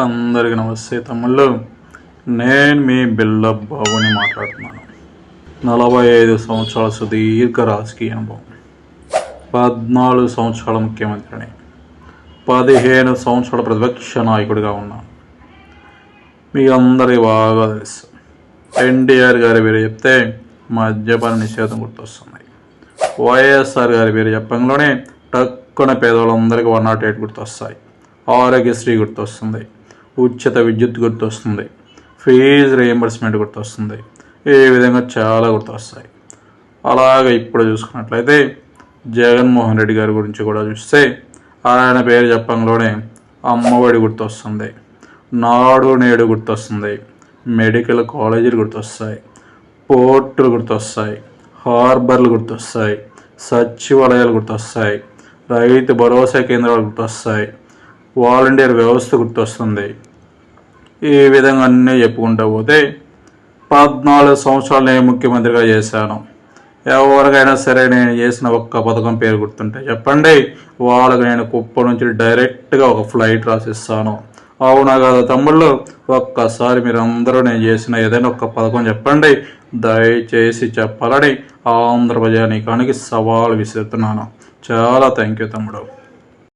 అందరికీ నమస్తే తమ్ముళ్ళు. నేను మీ బిళ్ళ బాబుని మాట్లాడుతున్నాను. నలభై ఐదు సంవత్సరాల సుదీర్ఘ రాజకీయ అనుభవం. పద్నాలుగు సంవత్సరాల ముఖ్యమంత్రిని. పదిహేను సంవత్సరాల ప్రతిపక్ష నాయకుడిగా ఉన్నాను. మీ అందరికీ బాగా తెలుసు. ఎన్టీఆర్ గారి పేరు చెప్తే మద్యపాన నిషేధం గుర్తొస్తుంది. వైఎస్ఆర్ గారి పేరు చెప్పంలోనే టక్కున పేదవాళ్ళందరికీ వన్ నాట్ ఎయిట్ గుర్తొస్తాయి. ఆరోగ్యశ్రీ గుర్తొస్తుంది. ఉచిత విద్యుత్ గుర్తొస్తుంది. ఫీజు రియంబర్స్మెంట్ గుర్తొస్తుంది. ఈ విధంగా చాలా గుర్తొస్తాయి. అలాగ ఇప్పుడు చూసుకున్నట్లయితే జగన్మోహన్ రెడ్డి గారి గురించి కూడా చూస్తే ఆయన పేరు చెప్పంలోనే అమ్మఒడి గుర్తొస్తుంది. నాడు నేడు గుర్తొస్తుంది. మెడికల్ కాలేజీలు గుర్తొస్తాయి. పోర్టులు గుర్తొస్తాయి. హార్బర్లు గుర్తొస్తాయి. సచివాలయాలు గుర్తొస్తాయి. రైతు భరోసా కేంద్రాలు గుర్తొస్తాయి. వాలంటీర్ వ్యవస్థ గుర్తొస్తుంది. ఈ విధంగా అన్నీ చెప్పుకుంటూ పోతే పద్నాలుగు సంవత్సరాలు నేను ముఖ్యమంత్రిగా చేశాను. ఎవరికైనా సరే నేను చేసిన ఒక్క పథకం పేరు గుర్తుంటే చెప్పండి వాళ్ళకి నేను కుప్ప నుంచి డైరెక్ట్గా ఒక ఫ్లైట్ రాసిస్తాను. అవునా కదా తమ్ముళ్ళు? ఒక్కసారి మీరు అందరూ నేను చేసిన ఏదైనా ఒక పథకం చెప్పండి దయచేసి చెప్పాలని ఆంధ్రప్రజానీకానికి సవాల్ విసురుతున్నాను. చాలా థ్యాంక్ యూ తమ్ముడు.